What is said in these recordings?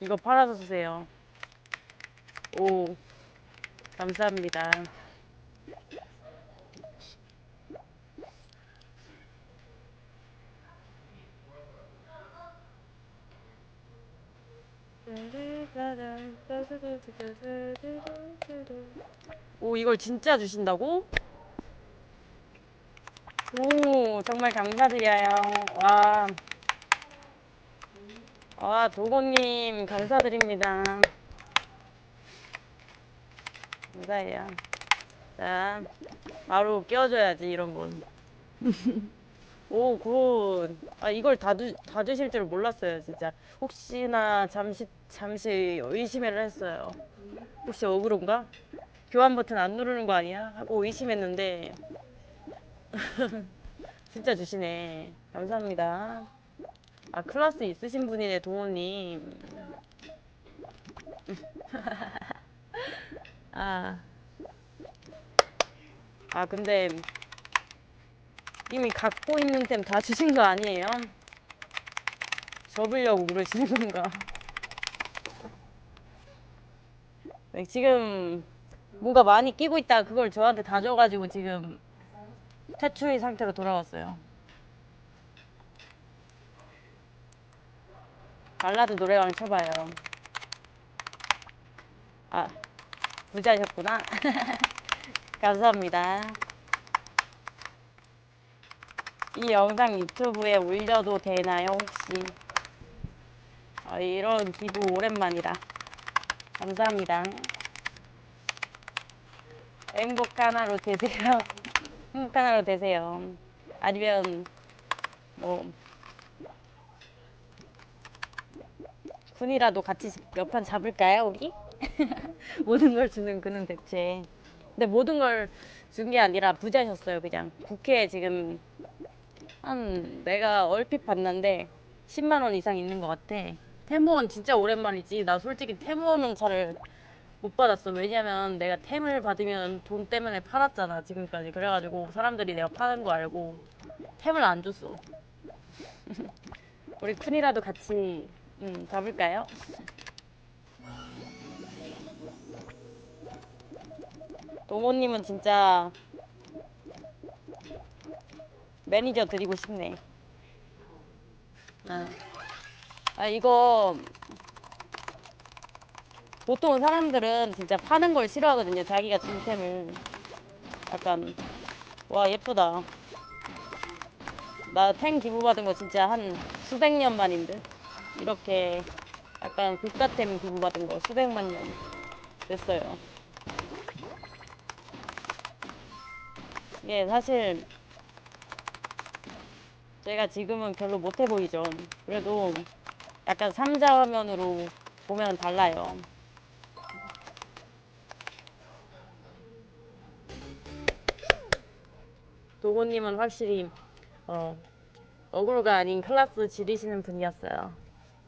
이거 팔아서 주세요. 오, 감사합니다. 오, 이걸 진짜 주신다고? 오, 정말 감사드려요. 와. 와, 도건님, 감사드립니다. 감사해요. 자, 바로 끼워줘야지, 이런 건. 오, 굿. 아, 이걸 다, 주, 다 주실 줄 몰랐어요, 진짜. 혹시나 잠시, 잠시 의심을 했어요. 혹시 억울한가? 교환 버튼 안 누르는 거 아니야? 하고 의심했는데. 진짜 주시네. 감사합니다. 아, 클라스 있으신 분이네, 동호님. 아. 아, 근데 이미 갖고 있는 템 다 주신 거 아니에요? 접으려고 그러시는 건가? 네, 지금 뭔가 많이 끼고 있다가 그걸 저한테 다 줘가지고 지금 퇴출의 상태로 돌아왔어요. 발라드 노래방 쳐봐요. 아, 부자셨구나. 감사합니다. 이 영상 유튜브에 올려도 되나요, 혹시? 아, 이런 기부 오랜만이다. 감사합니다. 행복한 하루 되세요. 행복한 하루 되세요. 아니면, 뭐, 군이라도 같이 몇 판 잡을까요, 우리? 모든 걸 주는 그는 대체. 근데 모든 걸 준 게 아니라 부자셨어요, 그냥. 국회에 지금 한 내가 얼핏 봤는데 10만 원 이상 있는 것 같아. 테무원 진짜 오랜만이지. 나 솔직히 테무원은 잘못 받았어. 왜냐면 내가 템을 받으면 돈 때문에 팔았잖아, 지금까지. 그래가지고 사람들이 내가 파는 거 알고 템을 안 줬어. 우리 쿤이라도 같이 음, 잡을까요? 동호님은 진짜 매니저 드리고 싶네. 아, 아 이거 보통 사람들은 진짜 파는 걸 싫어하거든요. 자기가 준 템을. 약간 와 예쁘다. 나템 기부 받은 거 진짜 한 수백 년 만인데 이렇게 약간 국가템 기부받은 거 수백만 년 됐어요. 이게 사실 제가 지금은 별로 못해 보이죠. 그래도 약간 삼자 화면으로 보면 달라요. 도고님은 확실히 어, 어그로가 아닌 클라스 지리시는 분이었어요.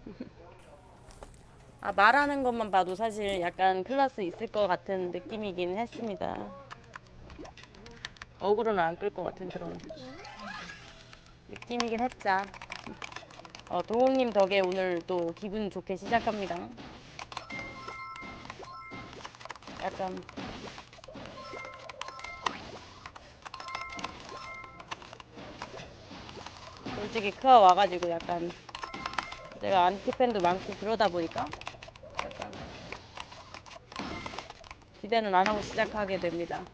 아, 말하는 것만 봐도 사실 약간 클라스 있을 것 같은 느낌이긴 했습니다. 어그로는 안 끌 것 같은 그런 느낌이긴 했자. 어, 도홍님 덕에 오늘 또 기분 좋게 시작합니다. 약간 솔직히 크아 와가지고 약간 내가 안티팬도 많고 그러다 보니까 약간 기대는 안 하고 시작하게 됩니다.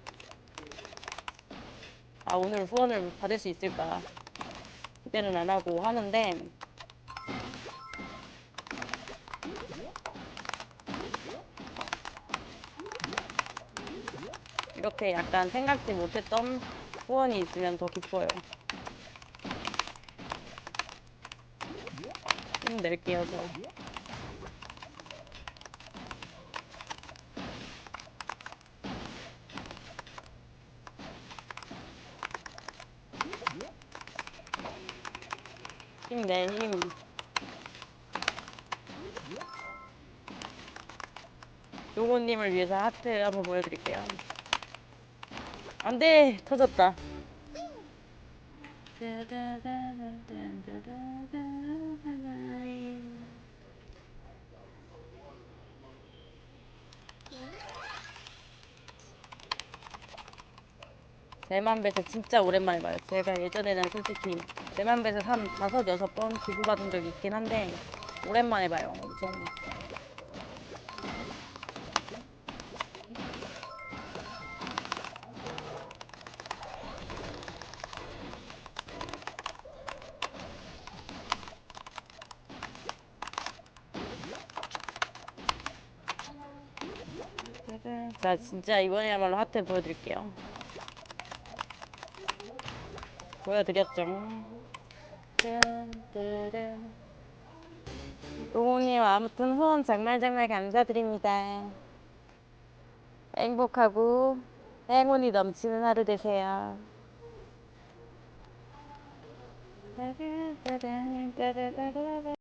아 오늘 후원을 받을 수 있을까 기대는 안 하고 하는데 이렇게 약간 생각지 못했던 후원이 있으면 더 기뻐요. 힘낼게요, 저. 힘내, 힘. 요고님을 위해서 하트 한번 보여드릴게요. 안 돼! 터졌다. 대만배스 진짜 오랜만에 봐요. 제가 예전에는 솔직히 대만배스 한 다섯 여섯 번 기부받은 적이 있긴 한데 오랜만에 봐요. 엄청 자 진짜 이번에야말로 핫해 보여드릴게요. 보여드렸죠. 로우님 아무튼 후원 정말 정말 감사드립니다. 행복하고 행운이 넘치는 하루 되세요.